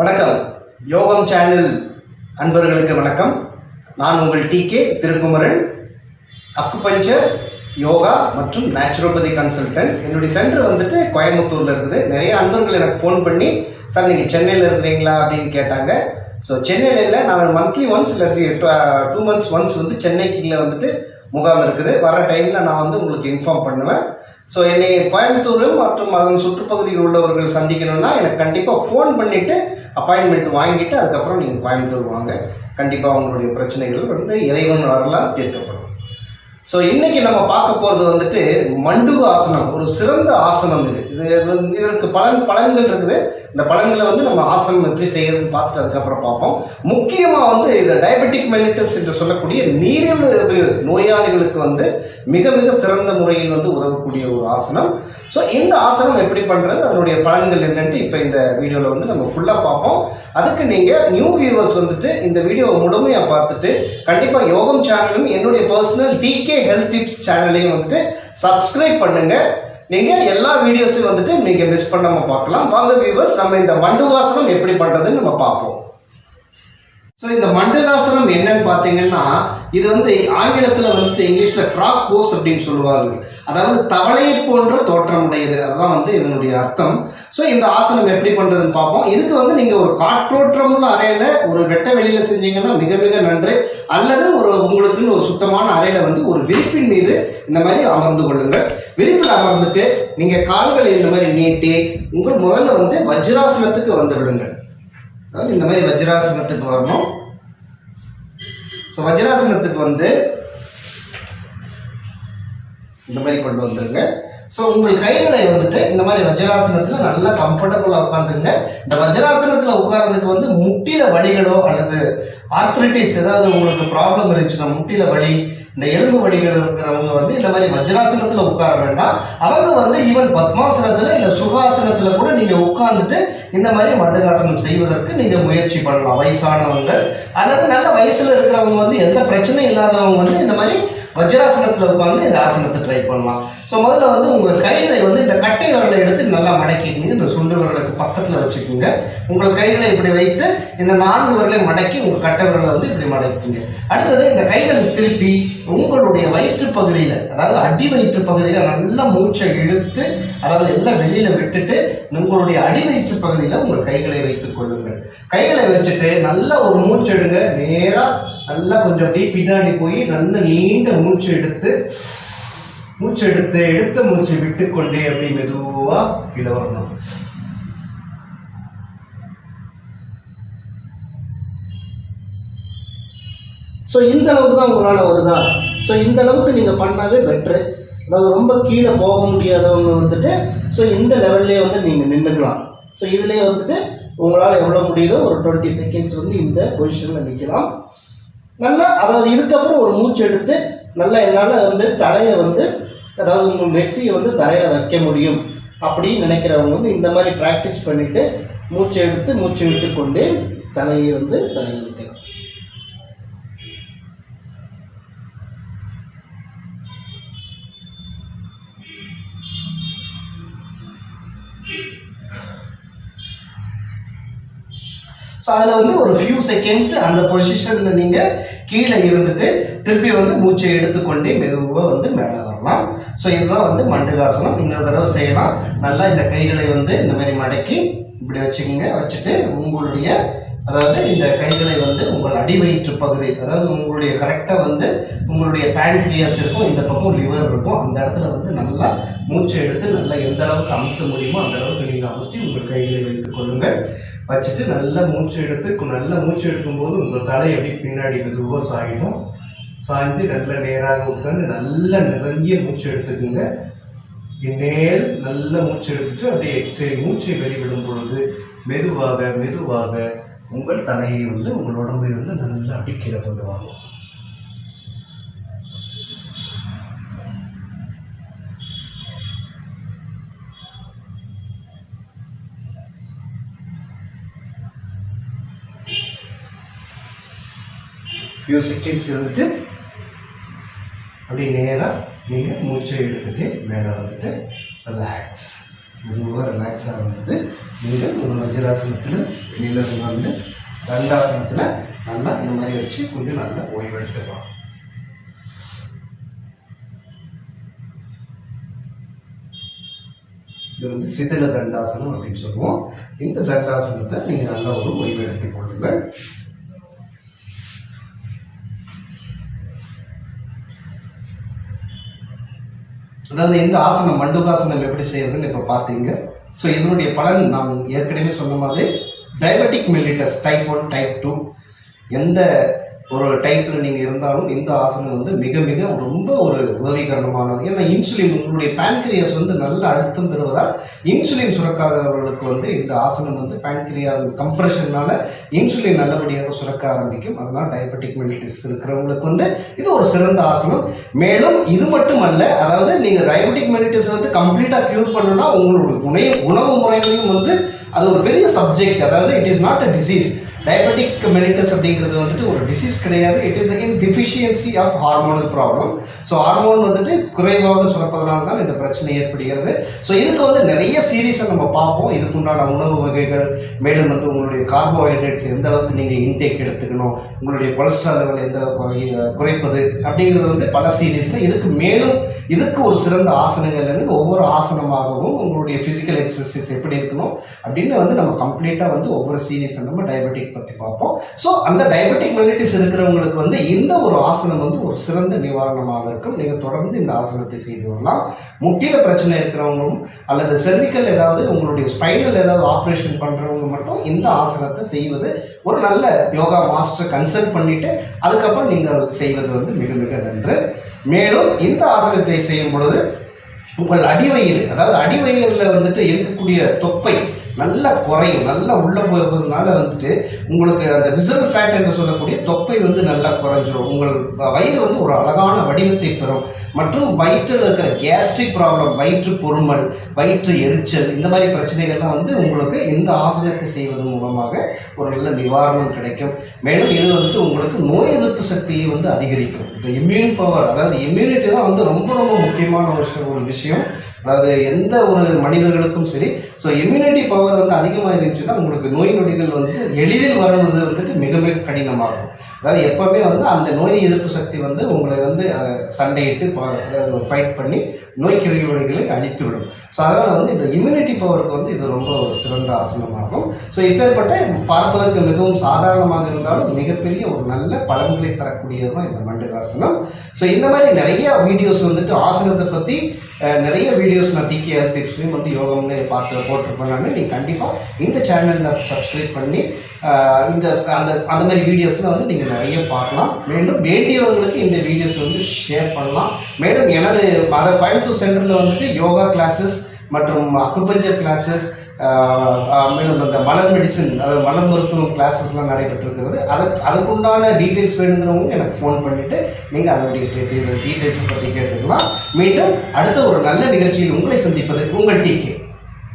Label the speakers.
Speaker 1: வணக்கம். யோகம் சேனல் அன்பர்களுக்கு வணக்கம். நான் உங்கள் T K Thirukumaran acupuncture yoga மற்றும் நேச்சுரோபதி கன்சல்டன்ட் என்னுடைய சென்டர் வந்துட்டு கோயம்புத்தூரில் இருக்குது. நிறைய அன்பர்கள் எனக்கு ஃபோன் பண்ணி சார் நீங்கள் சென்னையில் இருக்கிறீங்களா? அப்படின்னு கேட்டாங்க. ஸோ சென்னையில் இல்லை நான் மந்த்லி ஒன்ஸ் இல்லாட்டி டூ மந்த்ஸ் ஒன்ஸ் வந்து சென்னைக்குள்ளே வந்துட்டு முகாம் இருக்குது. வர டைமில் நான் வந்து உங்களுக்கு இன்ஃபார்ம் பண்ணுவேன். ஸோ என்னை கோயம்புத்தூர் மற்றும் அதன் சுற்றுப்பகுதியில் உள்ளவர்கள் சந்திக்கணும்னா எனக்கு கண்டிப்பாக ஃபோன் பண்ணிவிட்டு அப்பாயின்மெண்ட் வாங்கிட்டு அதுக்கப்புறம் நீங்கள் கோயம்புத்தூர் வாங்க. கண்டிப்பாக உங்களுடைய பிரச்சனைகள் வந்து இறைவன் வரலால் தீர்க்கப்படும். ஸோ இன்னைக்கு நம்ம பார்க்க போகிறது வந்துட்டு மண்டுகு ஆசனம். ஒரு சிறந்த ஆசனம் இது. இது இதற்கு பலன் பலன்கள் இருக்குது. இந்த பலன்களை வந்து நம்ம ஆசனம் எப்படி செய்யறதுன்னு பார்த்துட்டு அதுக்கப்புறம் பார்ப்போம். முக்கியமாக வந்து இந்த டயபெட்டிக் மெலிட்டஸ் என்று சொல்லக்கூடிய நீரிழிவு நோயாளிகளுக்கு வந்து மிக மிக சிறந்த முறையில் வந்து உதவக்கூடிய ஒரு ஆசனம். ஸோ இந்த ஆசனம் எப்படி பண்ணுறது அதனுடைய பலன்கள் என்னன்ட்டு இப்போ இந்த வீடியோவில் வந்து நம்ம ஃபுல்லாக பார்ப்போம். அதுக்கு நீங்கள் நியூ வியூவர்ஸ் வந்துட்டு இந்த வீடியோவை முழுமையாக பார்த்துட்டு கண்டிப்பாக யோகம் சேனலும் என்னுடைய பர்சனல் டிகே ஹெல்த் டிப்ஸ் சேனலையும் வந்துட்டு சப்ஸ்கிரைப் பண்ணுங்கள் நீங்கள் எல்லா வீடியோஸையும் வந்துட்டு நீங்கள் மிஸ் பண்ணாமல் பார்க்கலாம். வாங்க வியூவர்ஸ் நம்ம இந்த மண்டுவாசனம் எப்படி பண்ணுறதுன்னு நம்ம பார்ப்போம். ஸோ இந்த மண்டலாசனம் என்னன்னு பார்த்தீங்கன்னா இது வந்து ஆங்கிலத்தில் வந்துட்டு இங்கிலீஷில் ஃப்ராக் போஸ் அப்படின்னு சொல்லுவாங்க. அதாவது தவளையை போன்ற தோற்றம் உடையது அதுதான் வந்து இதனுடைய அர்த்தம். ஸோ இந்த ஆசனம் எப்படி பண்ணுறதுன்னு பார்ப்போம். இதுக்கு வந்து நீங்கள் ஒரு காற்றோற்றமுள்ள அறையில் ஒரு வெட்ட வெளியில் செஞ்சீங்கன்னா மிக மிக நன்று. அல்லது ஒரு உங்களுக்குன்னு ஒரு சுத்தமான அறையில் வந்து ஒரு விரிப்பின் மீது இந்த மாதிரி அமர்ந்து கொள்ளுங்கள். விரிப்பில் அமர்ந்துட்டு நீங்கள் கால்களை இந்த மாதிரி நீட்டி உங்கள் முதல்ல வந்து வஜ்ராசனத்துக்கு வந்து விடுங்கள். அதாவது இந்த மாதிரி வஜ்ராசனத்துக்கு வரணும். ஸோ வஜ்ராசனத்துக்கு வந்து இந்த மாதிரி கொண்டு வந்துருங்க. ஸோ உங்கள் கைகளை வந்துட்டு இந்த மாதிரி வஜ்ராசனத்தில் நல்லா கம்ஃபர்டபுளாக உட்காந்துருங்க இந்த வஜ்ராசனத்தில் உட்கார்றதுக்கு வந்து முட்டில வலிகளோ அல்லது ஆர்த்ரிட்டிஸ் ஏதாவது உங்களுக்கு ப்ராப்ளம் இருந்துச்சுன்னா முட்டில வலி இந்த எலும்பு வலிகள் இருக்கிறவங்க வந்து இந்த மாதிரி வஜ்ராசனத்தில் உட்கார வேண்டாம். அவங்க வந்து ஈவன் பத்மாசனத்தில் இல்லை சுகாசனத்தில் கூட நீங்கள் உட்கார்ந்துட்டு இந்த மாதிரி மண்டகாசனம் செய்வதற்கு நீங்கள் முயற்சி பண்ணலாம். வயசானவங்க அல்லது நல்ல வயசில் இருக்கிறவங்க வந்து எந்த பிரச்சனையும் இல்லாதவங்க வந்து இந்த மாதிரி வஜ்ராசனத்தில் உட்காந்து இந்த ஆசனத்தை ட்ரை பண்ணலாம். ஸோ முதல்ல வந்து உங்கள் கைகளை வந்து இந்த கட்டை விரலை எடுத்து நல்லா மடக்கிக்கிங்க. இந்த சுண்டு விரலுக்கு பக்கத்தில் வச்சுக்கோங்க. உங்கள் கைகளை இப்படி வைத்து இந்த நான்கு விரலை மடக்கி உங்கள் கட்டை விரலை வந்து இப்படி மடக்கிங்க அடுத்தது இந்த கைகளை திருப்பி உங்களுடைய வயிற்று பகுதியில் அதாவது அடி வயிற்று பகுதியில் நல்லா மூச்சை இழுத்து அதாவது எல்லாம் வெளியில் விட்டுட்டு உங்களுடைய அடி வயிற்று பகுதியில் உங்கள் கைகளை வைத்துக் கொள்ளுங்கள். கைகளை வச்சுட்டு நல்லா ஒரு மூச்செடுங்க நேராக நல்லா கொஞ்சம் அப்படியே பின்னாடி போய் நல்ல நீண்ட மூச்சு எடுத்து மூச்சு எடுத்து எடுத்த மூச்சு விட்டுக்கொண்டே அப்படி மெதுவா கீழே வரணும். ஸோ இந்த அளவுக்கு தான் உங்களால் வருதா? ஸோ இந்த அளவுக்கு நீங்கள் பண்ணாவே பெட்ரு அதாவது ரொம்ப கீழே போக முடியாதவங்க வந்துட்டு ஸோ இந்த லெவல்லே வந்து நீங்கள் நின்றுக்கலாம் ஸோ இதுலேயே வந்துட்டு உங்களால் எவ்வளோ முடியுதோ ஒரு டுவெண்ட்டி செகண்ட்ஸ் வந்து இந்த பொசிஷனில் நிற்கலாம் நல்லா அதாவது இதுக்கப்புறம் ஒரு மூச்சு எடுத்து நல்லா என்னால் வந்து தலையை வந்து அதாவது உங்கள் நெற்றியை வந்து தரையில் வைக்க முடியும் அப்படின்னு நினைக்கிறவங்க வந்து இந்த மாதிரி ப்ராக்டிஸ் பண்ணிவிட்டு மூச்சை எடுத்து மூச்சு விட்டு கொண்டு தலையை வந்து தரையில் வைக்கலாம். ஸோ அதில் வந்து ஒரு ஃபியூ செகண்ட்ஸ் அந்த பொசிஷனில் நீங்கள் கீழே இருந்துட்டு திருப்பி வந்து மூச்சை எடுத்துக்கொண்டே மெதுவாக வந்து மேலே வரலாம். ஸோ இதுதான் வந்து மண்டுகாசனம். இன்னொரு தடவை செய்யலாம். நல்லா இந்த கைகளை வந்து இந்த மாதிரி மடக்கி இப்படி வச்சுக்கோங்க. வச்சுட்டு உங்களுடைய அதாவது இந்த கைகளை வந்து உங்கள் அடி வயிற்று பகுதி அதாவது உங்களுடைய கரெக்டாக வந்து உங்களுடைய பேன்க்ரியாஸ் இருக்கும் இந்த பக்கம் லிவர் இருக்கும். அந்த இடத்துல வந்து நல்லா மூச்சை எடுத்து நல்லா எந்த அளவுக்கு அமுத்த முடியுமோ அந்த அளவுக்கு நீங்கள் அமுத்தி உங்கள் கைகளை வைத்துக் கொள்ளுங்கள். வச்சுட்டு நல்லா மூச்சு எடுத்து நல்லா மூச்சு எடுக்கும்போது உங்கள் தலை எப்படி பின்னாடி மெதுவாக சாயிடும் சாய்ந்து நல்ல நேராக உட்காந்து நல்ல நிறைய மூச்சு எடுத்துக்குங்க. இந்நேர் நல்ல மூச்சு எடுத்துட்டு அப்படியே சரி மூச்சை வெளிவிடும் பொழுது மெதுவாக மெதுவாக உங்கள் தலையை வந்து உங்கள் உடம்பை வந்து நல்லா அப்படி கீழே கொண்டு வாங்க. ஃபியூ செகண்ட்ஸ் இருந்துட்டு அப்படி நேராக நீங்கள் மூச்சை எடுத்துட்டு மேலே வந்துட்டு ரிலாக்ஸ் மெதுவாக ரிலாக்ஸாக இருந்தது நீங்கள் ஒரு வஜ்ராசனத்தில் வெளியில் வந்து தண்டாசனத்தில் நல்லா இந்த மாதிரி வச்சு கொஞ்சம் நல்லா ஓய்வெடுத்துக்கலாம் இது வந்து சிதில தண்டாசனம் அப்படின்னு சொல்லுவோம். இந்த தண்டாசனத்தை நீங்கள் நல்லா ஒரு ஓய்வு எடுத்துக் கொள்ளுங்கள். அதாவது இந்த ஆசனம் மண்டுகாசனம் எப்படி செய்யறதுன்னு இப்போ பார்த்தீங்க. ஸோ இதனுடைய பலன் நான் ஏற்கனவே சொன்ன மாதிரி diabetic mellitus type one type two எந்த ஒரு டைப்பில் நீங்கள் இருந்தாலும் இந்த ஆசனம் வந்து மிக மிக ரொம்ப ஒரு உதவிகரமானது. ஏன்னா இன்சுலின் உங்களுடைய பேன்கிரியாஸ் வந்து நல்ல அழுத்தம் பெறுவதால் இன்சுலின் சுரக்காதவர்களுக்கு வந்து இந்த ஆசனம் வந்து பேன்கிரியாவின் கம்ப்ரெஷனால இன்சுலின் நல்லபடியாக சுரக்க ஆரம்பிக்கும். அதனால் டயபெட்டிக் மெலிட்டிஸ் இருக்கிறவங்களுக்கு வந்து இது ஒரு சிறந்த ஆசனம். மேலும் இது மட்டுமல்ல அதாவது நீங்கள் டயபெட்டிக் மெலிட்டிஸ் வந்து கம்ப்ளீட்டாக க்யூர் பண்ணணும்னா உங்களுடைய உணவு உணவு முறைகளையும் வந்து அது ஒரு பெரிய சப்ஜெக்ட் அதாவது it is not a disease diabetic mellitus அப்படிங்கிறது வந்துட்டு ஒரு டிசீஸ் கிடையாது. It is again deficiency of hormonal problem so hormone வந்துட்டு குறைவாக சுரப்பதனால தான் இந்த பிரச்சனை ஏற்படுகிறது. ஸோ இதுக்கு வந்து நிறைய சீரீஸை நம்ம பார்ப்போம். இதுக்குண்டான உணவு வகைகள் மேலும் வந்து உங்களுடைய கார்போஹைட்ரேட்ஸ் எந்த அளவுக்கு நீங்கள் இன்டேக் எடுத்துக்கணும் உங்களுடைய கொலஸ்ட்ரால் லெவல் எந்த குறை- குறைப்பது அப்படிங்கிறது வந்து பல சீரீஸில் இதுக்கு மேலும் இதுக்கு ஒரு சிறந்த ஆசனங்கள் என்னன்னு ஒவ்வொரு ஆசனமாகவும் உங்களுடைய ஃபிசிக்கல் எக்ஸசைஸ் எப்படி இருக்கணும் அப்படின்னு வந்து நம்ம கம்ப்ளீட்டாக வந்து ஒவ்வொரு சீரீஸ் நம்ம டயபெட்டிக் பற்றி பார்ப்போம். ஸோ அந்த டயபெட்டிக் மெலிட்டிஸ் இருக்கிறவங்களுக்கு வந்து இந்த ஒரு ஆசனம் வந்து ஒரு சிறந்த நிவாரணமாக இருக்கும் நீங்கள் தொடர்ந்து இந்த ஆசனத்தை செய்து வரலாம். முட்டியில் பிரச்சனை இருக்கிறவங்களும் அல்லது செர்விக்கல் ஏதாவது உங்களுடைய ஸ்பைனல் ஏதாவது ஆப்ரேஷன் பண்ணுறவங்க மட்டும் இந்த ஆசனத்தை செய்வது ஒரு நல்ல யோகா மாஸ்டர் கன்சல்ட் பண்ணிவிட்டு அதுக்கப்புறம் நீங்கள் செய்வது வந்து மிக மிக நன்று. மேலும் இந்த ஆசனத்தை செய்யும் பொழுது உங்கள் அடிவயிறு அதாவது அடிவயிறில் வந்துட்டு இருக்கக்கூடிய தொப்பை நல்லா குறையும் நல்லா உள்ள போகிறதுனால வந்துட்டு உங்களுக்கு அந்த விசல் ஃபேட் என்று சொல்லக்கூடிய தொப்பை வந்து நல்லா குறைஞ்சிரும். உங்கள் வயிறு வந்து ஒரு அழகான வடிவத்தை பெறும். மற்றும் வயிற்றில் இருக்கிற கேஸ்ட்ரிக் ப்ராப்ளம் வயிற்று பொறுமல் வயிற்று எரிச்சல் இந்த மாதிரி பிரச்சனைகள்லாம் வந்து உங்களுக்கு இந்த ஆசனத்தை செய்வதன் மூலமாக ஒரு நல்ல நிவாரணம் கிடைக்கும். மேலும் இது வந்துட்டு உங்களுக்கு நோய் எதிர்ப்பு சக்தியை வந்து அதிகரிக்கும். இந்த இம்யூன் பவர் அதாவது இம்யூனிட்டி தான் வந்து ரொம்ப ரொம்ப முக்கியமான ஒரு ஒரு விஷயம். அதாவது எந்த ஒரு மனிதர்களுக்கும் சரி ஸோ இம்யூனிட்டி பவர் வந்து அதிகமாக இருந்துச்சுன்னா உங்களுக்கு நோய் நொடிகள் வந்து எளிதில் வருவது வந்துட்டு மிக மிக கடினமாகும். அதாவது எப்போவுமே வந்து அந்த நோய் எதிர்ப்பு சக்தி வந்து உங்களை வந்து சண்டையிட்டு அதாவது ஃபைட் பண்ணி நோய் கிருமிகளை அழித்து விடும் ஸோ அதனால் வந்து இந்த இம்யூனிட்டி பவருக்கு வந்து இது ரொம்ப ஒரு சிறந்த ஆசனமாகும். ஸோ இப்பேற்பட்ட பார்ப்பதற்கு மிகவும் சாதாரணமாக இருந்தாலும் மிகப்பெரிய ஒரு நல்ல பலன்களை தரக்கூடியது தான் இந்த மண்டகாசனம் ஸோ இந்த மாதிரி நிறைய வீடியோஸ் வந்துட்டு ஆசனத்தை பற்றி நிறைய வீடியோஸ் நான் டிகே ஹெல்த் டிப்ஸ்லையும் வந்து யோகம்னு பார்த்து போட்டிருப்பேன். நீங்கள் கண்டிப்பாக இந்த சேனலில் சப்ஸ்கிரைப் பண்ணி இந்த அந்த அந்த மாதிரி வீடியோஸ்லாம் வந்து நீங்கள் நிறைய பார்க்கலாம். மேலும் வேண்டியவர்களுக்கு இந்த வீடியோஸ் வந்து ஷேர் பண்ணலாம். மேலும் எனது அதை கோயம்புத்தூர் சென்டரில் வந்துட்டு யோகா கிளாஸஸ் மற்றும் அக்குபஞ்சர் கிளாஸஸ் uh, uh, மேலும் அந்த மலர் மெடிசன் அதாவது மலர் மருத்துவம் கிளாஸஸ்லாம் நடைபெற்றிருக்கிறது. அதுக்கு அதுக்குண்டான டீட்டெயில்ஸ் வேணுங்கிறவங்க எனக்கு ஃபோன் பண்ணிவிட்டு நீங்கள் அதனுடைய டீட்டெயில்ஸை பற்றி கேட்டுக்கலாம். மீண்டும் அடுத்த ஒரு நல்ல நிகழ்ச்சியில் உங்களை சந்திப்பது உங்கள் டிகே